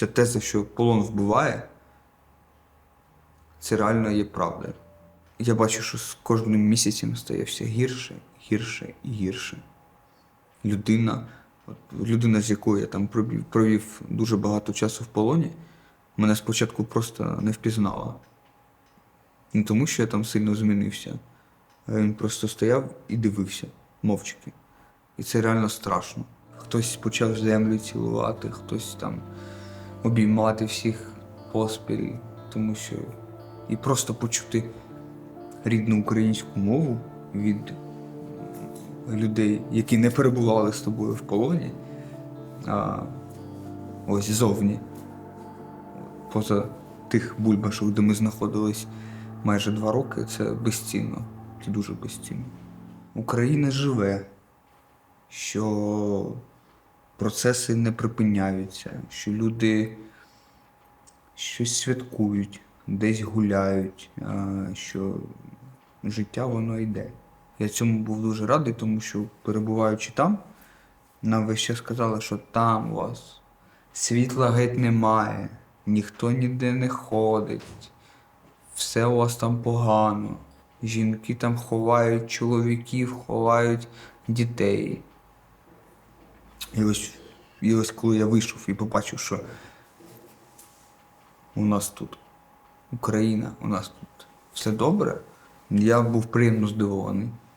ця теза, що полон вбиває, це реально є правда. Я бачу, що з кожним місяцем стає все гірше, гірше і гірше. Людина, от людина, з якою я там провів, дуже багато часу в полоні, мене спочатку просто не впізнала. Не тому, що я там сильно змінився, а він просто стояв і дивився мовчки. І це реально страшно. Хтось почав землю цілувати, хтось там обіймати всіх поспіль, тому що і просто почути рідну українську мову від людей, які не перебували з тобою в полоні, а ось зовні, поза тих бульбашок, де ми знаходились майже два роки, це безцінно. Це дуже безцінно. Україна живе, що процеси не припиняються, що люди щось святкують, десь гуляють, що життя воно йде. Я цьому був дуже радий, тому що перебуваючи там, нам весь час сказали, що там у вас світла геть немає, ніхто ніде не ходить, все у вас там погано. Жінки там ховають чоловіків, ховають дітей. І ось, і ось коли я вийшов і побачив, що у нас тут Україна, у нас тут все добре, я був приємно здивований.